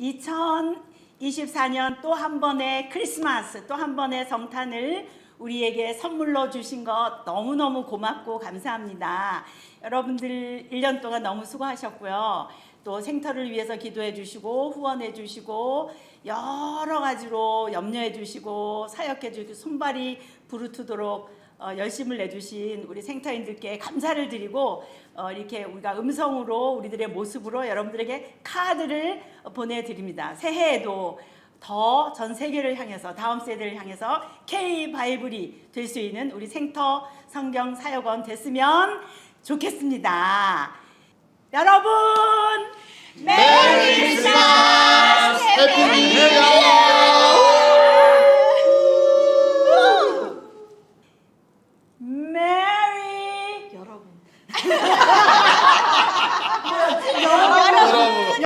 2024년 또 한 번의 크리스마스, 또 한 번의 성탄을 우리에게 선물로 주신 것 너무너무 고맙고 감사합니다. 여러분들 1년 동안 너무 수고하셨고요. 또 생터를 위해서 기도해 주시고 후원해 주시고 여러 가지로 염려해 주시고 사역해 주시고 손발이 부르트도록 어, 열심을 내주신 우리 생터인들께 감사를 드리고 어, 이렇게 우리가 음성으로 우리들의 모습으로 여러분들에게 카드를 보내드립니다. 새해에도 더 전 세계를 향해서 다음 세대를 향해서 K 바이블이 될 수 있는 우리 생터 성경 사역원 됐으면 좋겠습니다. 여러분